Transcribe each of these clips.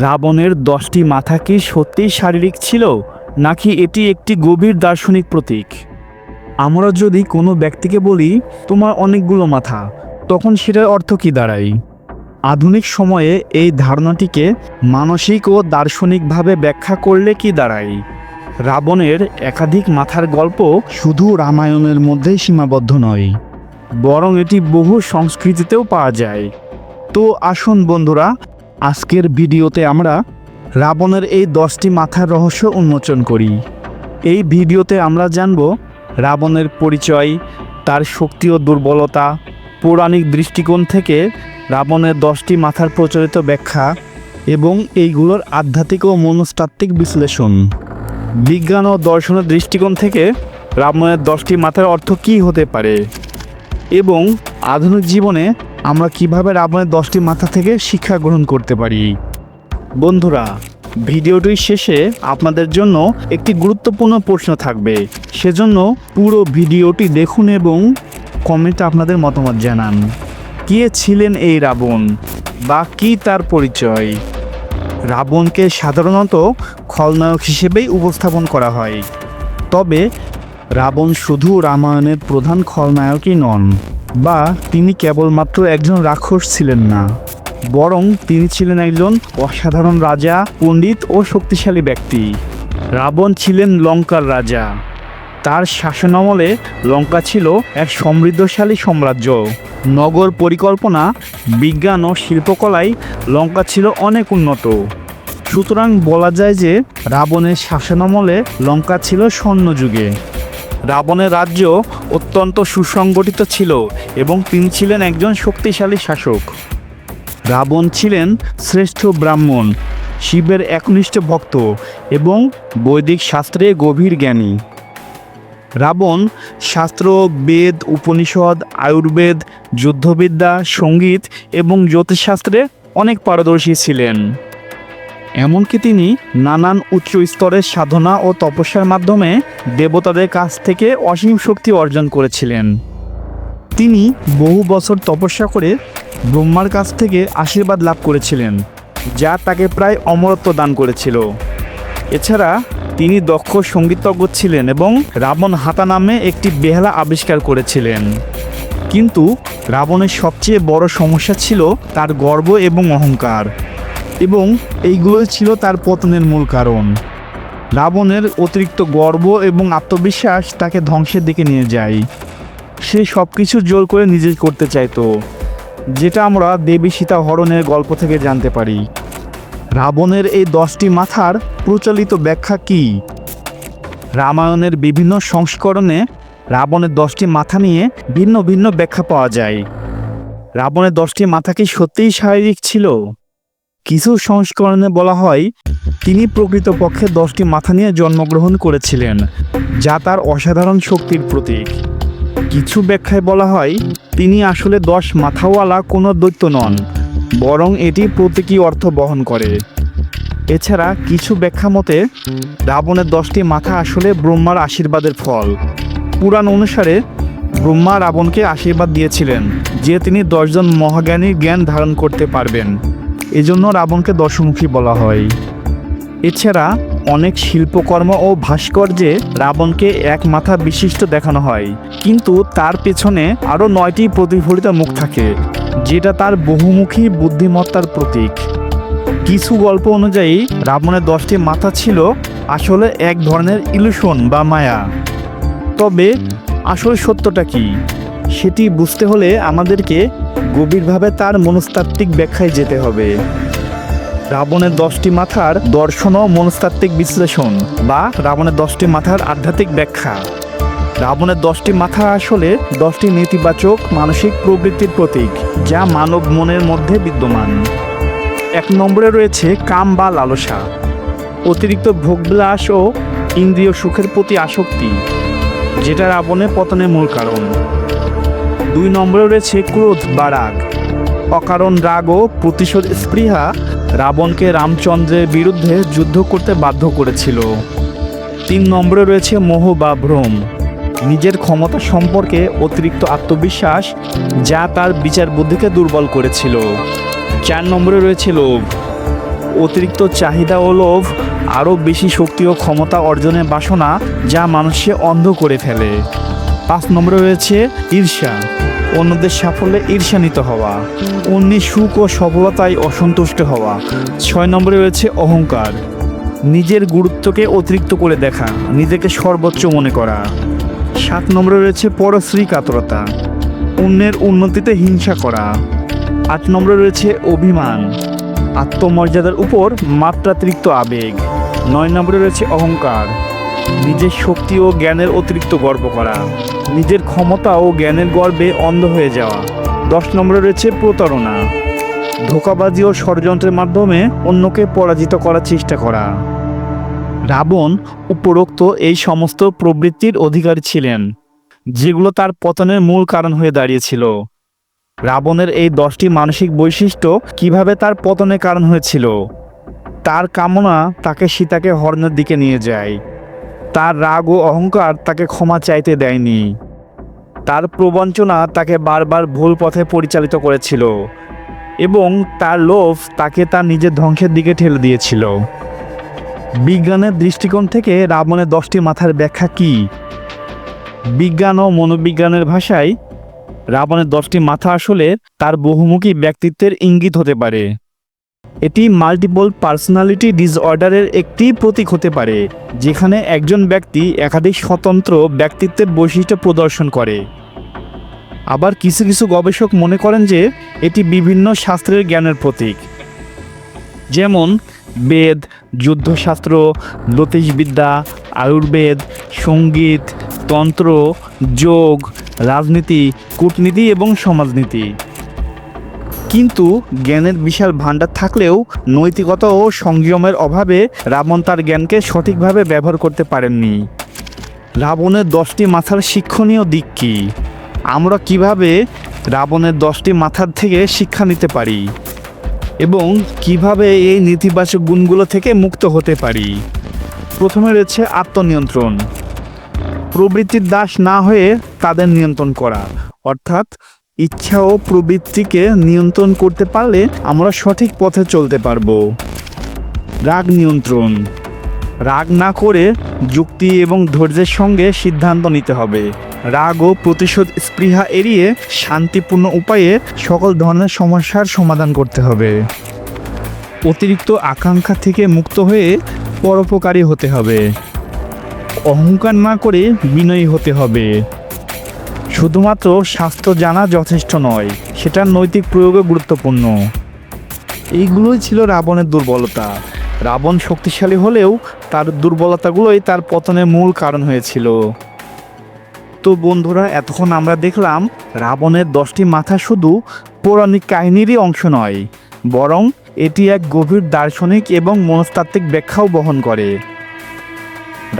রাবণের দশটি মাথা কি সত্যিই শারীরিক ছিল, নাকি এটি একটি গভীর দার্শনিক প্রতীক? আমরা যদি কোনো ব্যক্তিকে বলি, তোমার অনেকগুলো মাথা, তখন সেটার অর্থ কি দাঁড়ায়? আধুনিক সময়ে এই ধারণাটিকে মানসিক ও দার্শনিকভাবে ব্যাখ্যা করলে কি দাঁড়ায়? রাবণের একাধিক মাথার গল্প শুধু রামায়ণের মধ্যেই সীমাবদ্ধ নয়, বরং এটি বহু সংস্কৃতিতেও পাওয়া যায়। তো আসুন বন্ধুরা আজকের ভিডিওতে আমরা রাবণের এই দশটি মাথার রহস্য উন্মোচন করি। এই ভিডিওতে আমরা জানব রাবণের পরিচয়, তার শক্তি ও দুর্বলতা, পৌরাণিক দৃষ্টিকোণ থেকে রাবণের দশটি মাথার প্রচলিত ব্যাখ্যা এবং এইগুলোর আধ্যাত্মিক ও মনস্তাত্ত্বিক বিশ্লেষণ। বিজ্ঞান ও দর্শনের দৃষ্টিকোণ থেকে রাবণের দশটি মাথার অর্থ কী হতে পারে এবং আধুনিক জীবনে আমরা কীভাবে রাবণের দশটি মাথা থেকে শিক্ষা গ্রহণ করতে পারি? বন্ধুরা ভিডিওটির শেষে আপনাদের জন্য একটি গুরুত্বপূর্ণ প্রশ্ন থাকবে। সেজন্য পুরো ভিডিওটি দেখুন এবং কমেন্টে আপনাদের মতামত জানান। কে ছিলেন এই রাবণ বা কি তার পরিচয়? রাবণকে সাধারণত খলনায়ক হিসেবেই উপস্থাপন করা হয়। তবে রাবণ শুধু রামায়ণের প্রধান খলনায়কই নন। বা তিনি কেবলমাত্র একজন রাক্ষস ছিলেন না, বরং তিনি ছিলেন একজন অসাধারণ রাজা, পণ্ডিত ও শক্তিশালী ব্যক্তি। রাবণ ছিলেন লঙ্কার রাজা। তার শাসনামলে লঙ্কা ছিল এক সমৃদ্ধশালী সাম্রাজ্য। নগর পরিকল্পনা, বিজ্ঞান ও শিল্পকলায় লঙ্কা ছিল অনেক উন্নত। সুতরাং বলা যায় যে রাবণের শাসনামলে লঙ্কা ছিল স্বর্ণযুগে। রাবণের রাজ্য অত্যন্ত সুসংগঠিত ছিল এবং তিনি ছিলেন একজন শক্তিশালী শাসক। রাবণ ছিলেন শ্রেষ্ঠ ব্রাহ্মণ, শিবের একনিষ্ঠ ভক্ত এবং বৈদিক শাস্ত্রে গভীর জ্ঞানী। রাবণ শাস্ত্র, বেদ, উপনিষদ, আয়ুর্বেদ, যুদ্ধবিদ্যা, সংগীত এবং জ্যোতিষশাস্ত্রে অনেক পারদর্শী ছিলেন। এমনকি তিনি নানান উচ্চ স্তরের সাধনা ও তপস্যার মাধ্যমে দেবতাদের কাছ থেকে অসীম শক্তি অর্জন করেছিলেন। তিনি বহু বছর তপস্যা করে ব্রহ্মার কাছ থেকে আশীর্বাদ লাভ করেছিলেন, যা তাকে প্রায় অমরত্ব দান করেছিল। এছাড়া তিনি দক্ষ সঙ্গীতজ্ঞ ছিলেন এবং রাবণ হাতা নামে একটি বেহালা আবিষ্কার করেছিলেন। কিন্তু রাবণের সবচেয়ে বড় সমস্যা ছিল তার গর্ব এবং অহংকার। এবং এইগুলোই ছিল তার পতনের মূল কারণ। রাবণের অতিরিক্ত গর্ব এবং আত্মবিশ্বাস তাকে ধ্বংসের দিকে নিয়ে যায়। সে সব কিছু জোর করে নিজে করতে চাইতো, যেটা আমরা দেবী সীতা হরণের গল্প থেকে জানতে পারি। রাবণের এই দশটি মাথার প্রচলিত ব্যাখ্যা কি? রামায়ণের বিভিন্ন সংস্করণে রাবণের দশটি মাথা নিয়ে ভিন্ন ভিন্ন ব্যাখ্যা পাওয়া যায়। রাবণের দশটি মাথা কি সত্যিই শারীরিক ছিল? কিছু সংস্করণে বলা হয়, তিনি প্রকৃতপক্ষে দশটি মাথা নিয়ে জন্মগ্রহণ করেছিলেন, যা তার অসাধারণ শক্তির প্রতীক। কিছু ব্যাখ্যায় বলা হয়, তিনি আসলে দশ মাথাওয়ালা কোনো দৈত্য নন, বরং এটি প্রতীকী অর্থ বহন করে। এছাড়া কিছু ব্যাখ্যা মতে, রাবণের দশটি মাথা আসলে ব্রহ্মার আশীর্বাদের ফল। পুরাণ অনুসারে, ব্রহ্মা রাবণকে আশীর্বাদ দিয়েছিলেন, যে তিনি দশজন মহাজ্ঞানীর জ্ঞান ধারণ করতে পারবেন। এজন্য রাবণকে দশমুখী বলা হয়। এছাড়া অনেক শিল্পকর্ম ও ভাস্কর্যে রাবণকে এক মাথা বিশিষ্ট দেখানো হয়। কিন্তু তার পেছনে আরও নয়টি প্রতিফলিত মুখ থাকে, যেটা তার বহুমুখী বুদ্ধিমত্তার প্রতীক। কিছু গল্প অনুযায়ী, রাবণের দশটি মাথা ছিল আসলে এক ধরনের ইলুশন বা মায়া। তবে আসল সত্যটা কি, সেটি বুঝতে হলে আমাদেরকে গভীরভাবে তার মনস্তাত্ত্বিক ব্যাখ্যায় যেতে হবে। রাবণের দশটি মাথার দর্শন ও মনস্তাত্ত্বিক বিশ্লেষণ বা রাবণের দশটি মাথার আধ্যাত্মিক ব্যাখ্যা। রাবণের দশটি মাথা আসলে দশটি নেতিবাচক মানসিক প্রবৃত্তির প্রতীক, যা মানব মনের মধ্যে বিদ্যমান। এক নম্বরে রয়েছে কাম বা লালসা, অতিরিক্ত ভোগবিলাস ও ইন্দ্রিয় সুখের প্রতি আসক্তি, যেটা রাবণের পতনের মূল কারণ। দুই নম্বরে রয়েছে ক্রোধ বা রাগ। অকারণ রাগ ও প্রতিশোধ স্পৃহা রাবণকে রামচন্দ্রের বিরুদ্ধে যুদ্ধ করতে বাধ্য করেছিল। তিন নম্বরে রয়েছে মোহ বা ভ্রম। নিজের ক্ষমতা সম্পর্কে অতিরিক্ত আত্মবিশ্বাস যা তার বিচার বুদ্ধিকে দুর্বল করেছিল। চার নম্বরে রয়েছে লোভ। অতিরিক্ত চাহিদা ও লোভ আরও বেশি শক্তি ও ক্ষমতা অর্জনের বাসনা যা মানুষকে অন্ধ করে ফেলে। পাঁচ নম্বরে রয়েছে ঈর্ষা। অন্যদের সাফল্যে ঈর্ষান্বিত হওয়া। অন্যের সুখ ও সফলতায় অসন্তুষ্ট হওয়া। ছয় নম্বরে রয়েছে অহংকার। নিজের গুরুত্বকে অতিরিক্ত করে দেখা, নিজেকে সর্বোচ্চ মনে করা। সাত নম্বরে রয়েছে পরশ্রী কাতরতা অন্যের উন্নতিতে হিংসা করা। আট নম্বরে রয়েছে অভিমান। আত্মমর্যাদার উপর মাত্রাতিরিক্ত আবেগ। নয় নম্বরে রয়েছে অহংকার। নিজের শক্তি ও জ্ঞানের অতিরিক্ত গর্ব করা, নিজের ক্ষমতা ও জ্ঞানের গর্বে অন্ধ হয়ে যাওয়া। দশ নম্বরে রয়েছে প্রতারণা। ধোকাবাজি ও ষড়যন্ত্রের মাধ্যমে অন্যকে পরাজিত করার চেষ্টা করা। রাবণ উপরোক্ত এই সমস্ত প্রবৃত্তির অধিকারী ছিলেন, যেগুলো তার পতনের মূল কারণ হয়ে দাঁড়িয়েছিল। রাবণের এই দশটি মানসিক বৈশিষ্ট্য কীভাবে তার পতনের কারণ হয়েছিল, তার কামনা তাকে সীতাকে হরণের দিকে নিয়ে যায়। তার রাগ ও অহংকার তাকে ক্ষমা চাইতে দেয়নি। তার প্রবঞ্চনা তাকে বারবার ভুল পথে পরিচালিত করেছিল এবং তার লোভ তাকে তার নিজের ধ্বংসের দিকে ঠেলে দিয়েছিল। বিজ্ঞানের দৃষ্টিকোণ থেকে রাবণের দশটি মাথার ব্যাখ্যা কি? বিজ্ঞান ও মনোবিজ্ঞানের ভাষায় রাবণের দশটি মাথা আসলে তার বহুমুখী ব্যক্তিত্বের ইঙ্গিত হতে পারে। এটি মাল্টিপল পার্সোনালিটি ডিসঅর্ডারের একটি প্রতীক হতে পারে, যেখানে একজন ব্যক্তি একাধিক স্বতন্ত্র ব্যক্তিত্বের বৈশিষ্ট্য প্রদর্শন করে। আবার কিছু কিছু গবেষক মনে করেন যে, এটি বিভিন্ন শাস্ত্রের জ্ঞানের প্রতীক। যেমন, বেদ, যুদ্ধশাস্ত্র, জ্যোতিষবিদ্যা, আয়ুর্বেদ, সংগীত, তন্ত্র, যোগ, রাজনীতি, কূটনীতি এবং সমাজনীতি। কিন্তু জ্ঞানের বিশাল ভাণ্ডার থাকলেও নৈতিকতা ও সংযমের অভাবে রাবণ তার জ্ঞানকে সঠিকভাবে ব্যবহার করতে পারেননি। রাবণের দশটি মাথার শিক্ষণীয় দিক কী? আমরা কীভাবে রাবণের দশটি মাথার থেকে শিক্ষা নিতে পারি? এবং কীভাবে এই নেতিবাচক গুণগুলো থেকে মুক্ত হতে পারি? প্রথমে রয়েছে আত্মনিয়ন্ত্রণ। প্রবৃত্তির দাস না হয়ে তাদের নিয়ন্ত্রণ করা, অর্থাৎ ইচ্ছা ও প্রবৃত্তিকে নিয়ন্ত্রণ করতে পারলে আমরা সঠিক পথে চলতে পারব। রাগ নিয়ন্ত্রণ। রাগ না করে যুক্তি এবং ধৈর্যের সঙ্গে সিদ্ধান্ত নিতে হবে। রাগ ও প্রতিশোধ স্পৃহা এড়িয়ে শান্তিপূর্ণ উপায়ে সকল ধরনের সমস্যার সমাধান করতে হবে। অতিরিক্ত আকাঙ্ক্ষা থেকে মুক্ত হয়ে পরোপকারী হতে হবে। অহংকার না করে বিনয়ী হতে হবে। শুধুমাত্র স্বাস্থ্য জানা যথেষ্ট নয়, সেটার নৈতিক প্রয়োগও গুরুত্বপূর্ণ। এইগুলোই ছিল রাবণের দুর্বলতা। রাবণ শক্তিশালী হলেও তার দুর্বলতাগুলোই তার পতনের মূল কারণ হয়েছিল। তো বন্ধুরা, এতক্ষণ আমরা দেখলাম রাবণের দশটি মাথা শুধু পৌরাণিক কাহিনীরই অংশ নয়, বরং এটি এক গভীর দার্শনিক এবং মনস্তাত্ত্বিক ব্যাখ্যাও বহন করে।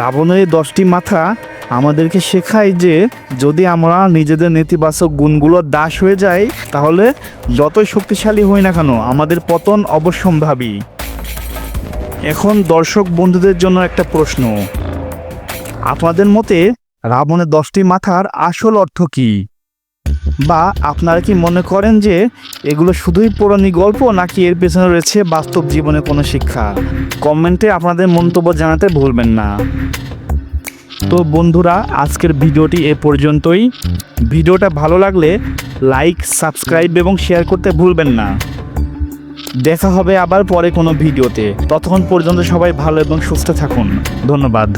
রাবণের দশটি মাথা আমাদেরকে শেখায় যে যদি আমরা নিজেদের নেতিবাচক গুণগুলোর দাস হয়ে যাই, তাহলে যতই শক্তিশালী হই না কেন, আমাদের পতন অবশ্যম্ভাবী। এখন দর্শক বন্ধুদের জন্য একটা প্রশ্ন। আপনাদের মতে রাবণের দশটি মাথার আসল অর্থ কি? বা আপনারা কি মনে করেন যে এগুলো শুধুই পৌরাণিক গল্প, নাকি এর পেছনে রয়েছে বাস্তব জীবনে কোনো শিক্ষা? কমেন্টে আপনাদের মন্তব্য জানাতে ভুলবেন না। তো বন্ধুরা, আজকের ভিডিওটি এ পর্যন্তই। ভিডিওটা ভালো লাগলে লাইক, সাবস্ক্রাইব এবং শেয়ার করতে ভুলবেন না। দেখা হবে আবার পরে কোনো ভিডিওতে। ততক্ষণ পর্যন্ত সবাই ভালো এবং সুস্থ থাকুন। ধন্যবাদ।